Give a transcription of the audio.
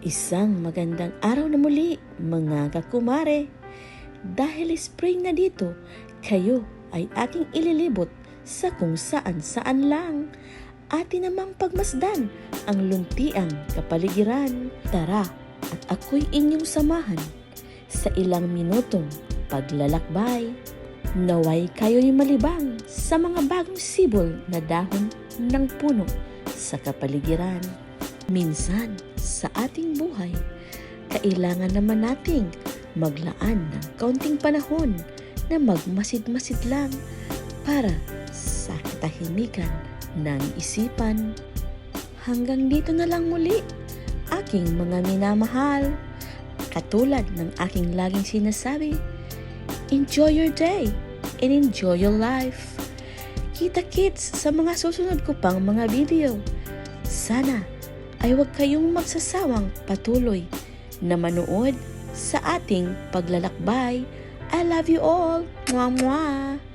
Isang magandang araw na muli, mga kakumare. Dahil spring na dito, kayo ay aking ililibot sa kung saan saan lang. Atin namang pagmasdan ang luntiang kapaligiran. Tara at ako'y inyong samahan sa ilang minutong paglalakbay. Naway kayo'y malibang sa mga bagong sibol na dahon ng puno sa kapaligiran. Minsan sa ating buhay, kailangan naman nating maglaan ng kaunting panahon na magmasid-masid lang para sa katahimikan ng isipan. Hanggang dito na lang muli, aking mga minamahal. Katulad ng aking laging sinasabi, enjoy your day and enjoy your life. Kita kits sa mga susunod ko pang mga video. Sana ay huwag kayong magsasawang patuloy na manood sa ating paglalakbay. I love you all. Mwah mwah.